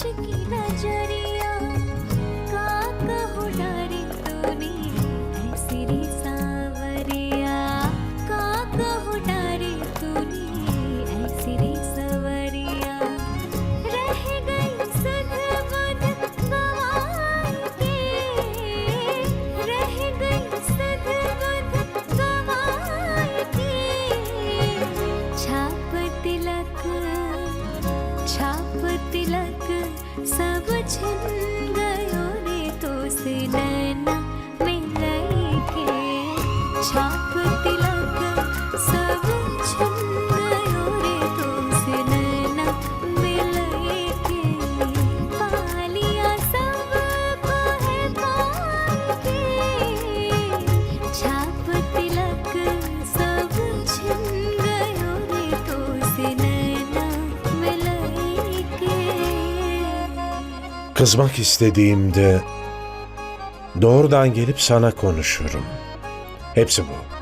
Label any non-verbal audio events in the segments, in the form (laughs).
chiqui छा Kızmak istediğimde doğrudan gelip sana konuşurum. Hepsi bu.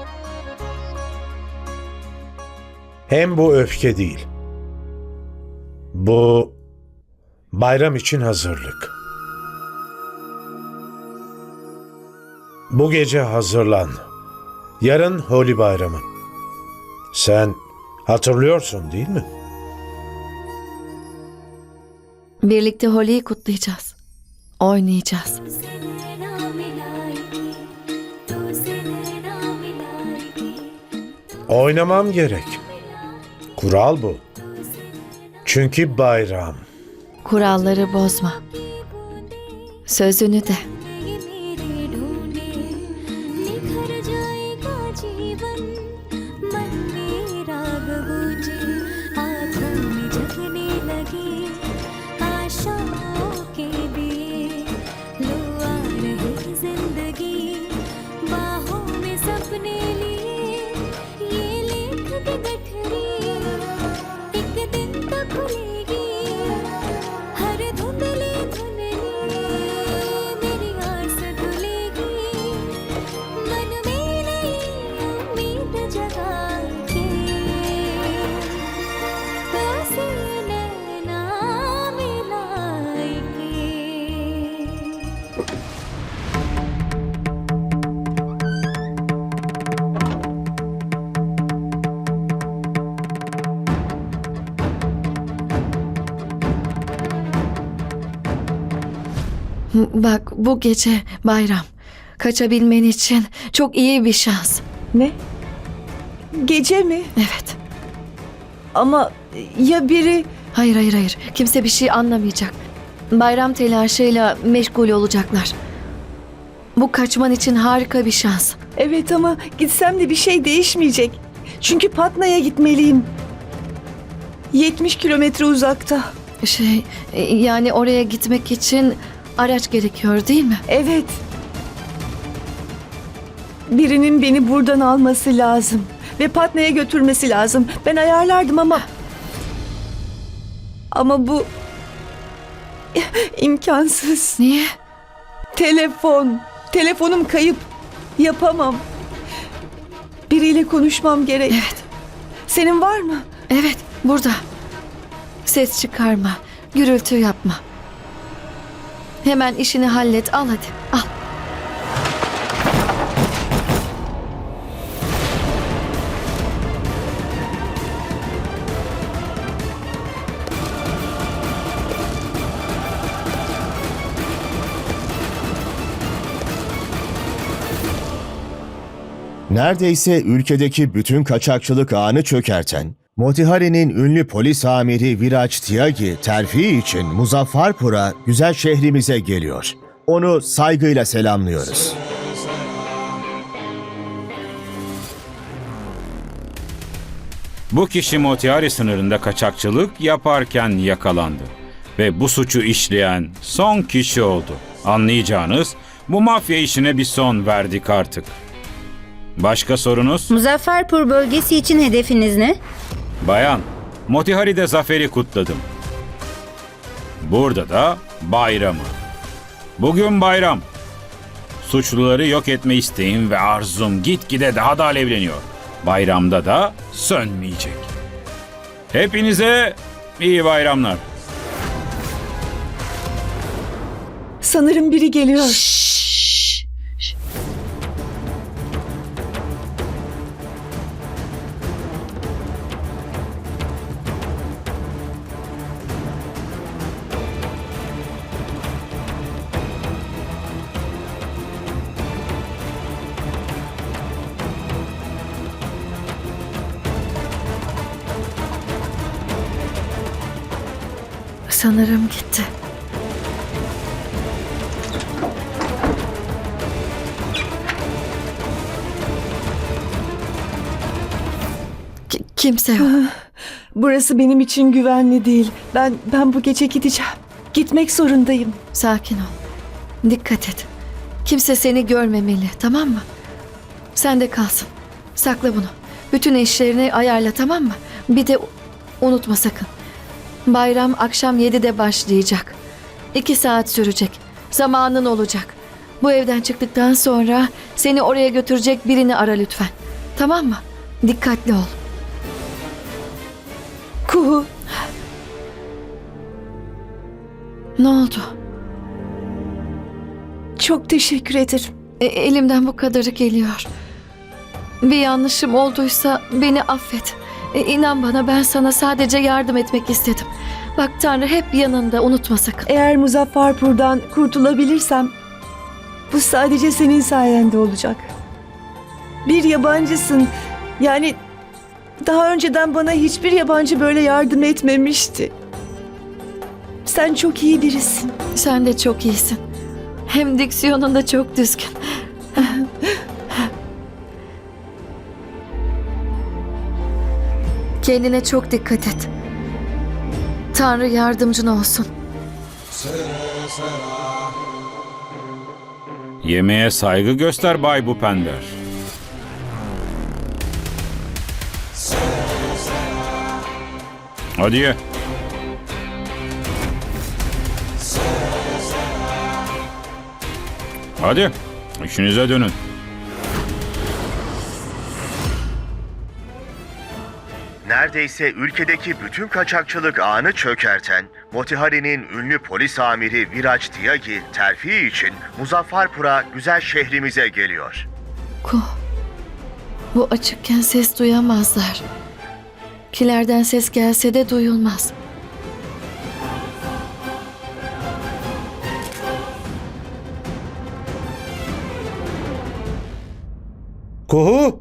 Hem bu öfke değil. Bu bayram için hazırlık. Bu gece hazırlan. Yarın Holi bayramı. Sen hatırlıyorsun değil mi? Birlikte Holi'yi kutlayacağız. Oynayacağız. Oynamam gerek. Kural bu. Çünkü bayram. Kuralları bozma. Sözünü de. Bak bu gece bayram. Kaçabilmen için çok iyi bir şans. Ne? Gece mi? Evet. Ama ya biri... Hayır hayır hayır. Kimse bir şey anlamayacak. Bayram telaşıyla meşgul olacaklar. Bu kaçman için harika bir şans. Evet ama gitsem de bir şey değişmeyecek. Çünkü Patna'ya gitmeliyim. 70 kilometre uzakta. Şey e, yani oraya gitmek için araç gerekiyor değil mi? Evet. Birinin beni buradan alması lazım. Ve Patna'ya götürmesi lazım. Ben ayarlardım ama... Ama bu... (laughs) imkansız. Niye? Telefon. Telefonum kayıp. Yapamam. Biriyle konuşmam gerek. Evet. Senin var mı? Evet burada. Ses çıkarma. Gürültü yapma. Hemen işini hallet. Al hadi. Neredeyse ülkedeki bütün kaçakçılık ağını çökerten, Motihari'nin ünlü polis amiri Viraj Tyagi terfi için Muzaffarpur'a güzel şehrimize geliyor. Onu saygıyla selamlıyoruz. Bu kişi Motihari sınırında kaçakçılık yaparken yakalandı. Ve bu suçu işleyen son kişi oldu. Anlayacağınız bu mafya işine bir son verdik artık. Başka sorunuz? Muzafferpur bölgesi için hedefiniz ne? Bayan, Motihari'de zaferi kutladım. Burada da bayramı. Bugün bayram. Suçluları yok etme isteğim ve arzum gitgide daha da alevleniyor. Bayramda da sönmeyecek. Hepinize iyi bayramlar. Sanırım biri geliyor. Sanırım gitti. Ki- kimse yok. Burası benim için güvenli değil. Ben ben bu gece gideceğim. Gitmek zorundayım. Sakin ol. Dikkat et. Kimse seni görmemeli, tamam mı? Sen de kalsın. Sakla bunu. Bütün işlerini ayarla, tamam mı? Bir de unutma sakın. Bayram akşam 7'de başlayacak. İki saat sürecek. Zamanın olacak. Bu evden çıktıktan sonra seni oraya götürecek birini ara lütfen. Tamam mı? Dikkatli ol. Kuhu, Ne oldu? çok teşekkür ederim. E, elimden bu kadarı geliyor. Bir yanlışım olduysa beni affet. E, inan bana ben sana sadece yardım etmek istedim. Bak Tanrı hep yanında unutma sakın. Eğer Muzaffarpur'dan kurtulabilirsem bu sadece senin sayende olacak. Bir yabancısın. Yani daha önceden bana hiçbir yabancı böyle yardım etmemişti. Sen çok iyi birisin. Sen de çok iyisin. Hem diksiyonun da çok düzgün. Kendine çok dikkat et. Tanrı yardımcın olsun. Yemeğe saygı göster Bay Bupender. Hadi ye. Hadi, işinize dönün. Neredeyse ülkedeki bütün kaçakçılık ağını çökerten, Motihari'nin ünlü polis amiri Viraj Tyagi terfi için Muzaffarpur'a güzel şehrimize geliyor. Ku. Bu açıkken ses duyamazlar. Kilerden ses gelse de duyulmaz. Kuhu!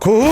Kuhu!